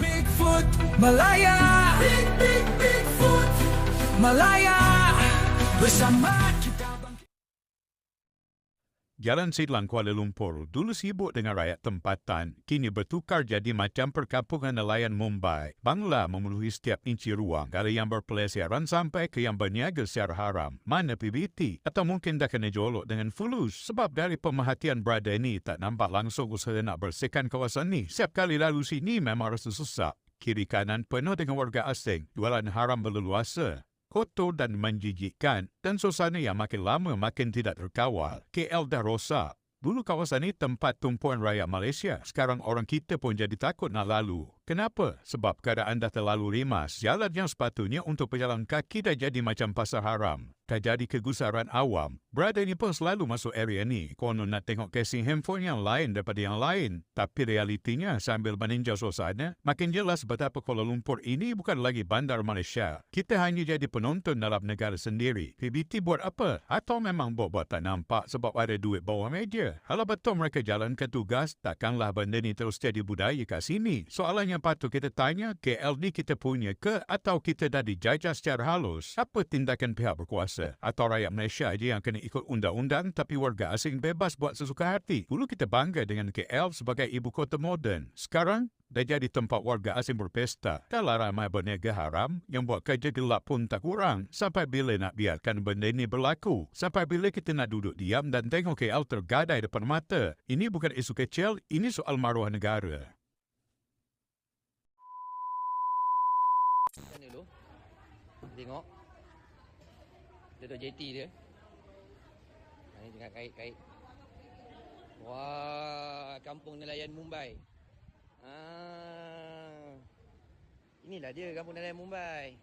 Bigfoot, Malaya. Big, big, Bigfoot Malaya. Bersama Jalan Sidlang Kuala Lumpur dulu sibuk dengan rakyat tempatan, kini bertukar jadi macam perkampungan nelayan Mumbai. Bangla memenuhi setiap inci ruang dari yang berpelesiran sampai ke yang berniaga secara haram. Mana PBT? Atau mungkin dah kena jolok dengan fulus sebab dari pemerhatian berada ini tak nampak langsung usaha nak bersihkan kawasan ni. Setiap kali lalu sini memang rasa susah. Kiri kanan penuh dengan warga asing, jualan haram berleluasa kotor dan menjijikkan dan suasana yang makin lama makin tidak terkawal. KL dah rosak. Dulu kawasan ini tempat tumpuan rakyat Malaysia. Sekarang orang kita pun jadi takut nak lalu. Kenapa? Sebab keadaan dah terlalu rimas. Jalan yang sepatutnya untuk pejalan kaki dah jadi macam pasar haram. Dah jadi kegusaran awam. Berada ni pun selalu masuk area ni. Konon nak tengok casing handphone yang lain daripada yang lain. Tapi realitinya sambil meninjau suasana, makin jelas betapa Kuala Lumpur ini bukan lagi bandar Malaysia. Kita hanya jadi penonton dalam negara sendiri. PBT buat apa? Atau memang buat-buat tak nampak sebab ada duit bawah meja? Kalau betul mereka jalankan tugas, takkanlah benda ni terus jadi budaya kat sini. Soalan yang patut kita tanya, KL ni kita punya ke atau kita dah dijajah secara halus? Apa tindakan pihak berkuasa? Atau rakyat Malaysia je yang kena ikut undang-undang tapi warga asing bebas buat sesuka hati? Dulu kita bangga dengan KL sebagai ibu kota moden. Sekarang, dah jadi tempat warga asing berpesta. Kalau ramai berniaga haram, yang buat kerja gelap pun tak kurang. Sampai bila nak biarkan benda ini berlaku? Sampai bila kita nak duduk diam dan tengok KL tergadai depan mata? Ini bukan isu kecil, ini soal maruah negara. Mana dulu? Tengok. Duduk JT dia. Ini tengah kait-kait. Wah, kampung nelayan Mumbai. Ah. Inilah dia kampung nelayan Mumbai.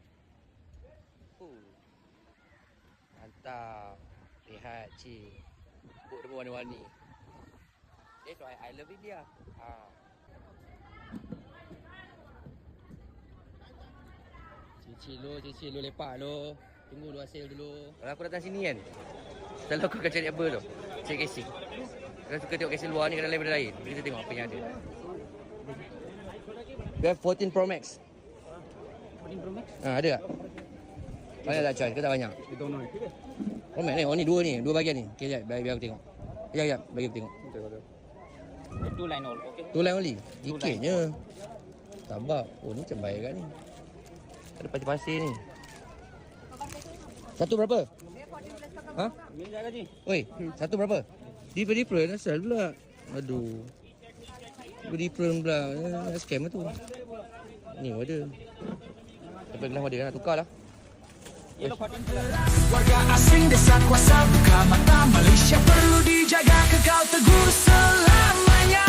Oh. Mantap. Lihat cik. Buk dia warna-warni. That's why I love India. Ah. Cicil lu, cicil lu lepak lu. Tunggu lu hasil dulu. Kalau aku datang sini kan, selalu aku akan cari apa tu? Cari casing. Kalau suka tengok casing luar ni kadang lain lain. Kita tengok apa yang ada. We have 14 Pro Max. 14 Pro Max? Ha, ada tak? Banyak tak charge? Ke tak banyak? Kita tahu Pro Max ni, oh ni dua ni, dua bahagian ni. Okay, sekejap, biar, biar aku tengok. Sekejap, sekejap, bagi aku tengok. Two line all, okay? Tu line only. DK-nya. Sabar. Oh, ni macam baik kan ni. Ada pati pasir ni. Satu berapa? Ha? Oi, satu berapa? Di beri pro dah sel pula. Aduh. Beri pro pula. Eh, scam lah tu. Ni ada. Tapi dah ada nak tukarlah. Warga asing desa kuasa buka mata Malaysia perlu dijaga kekal teguh selamanya.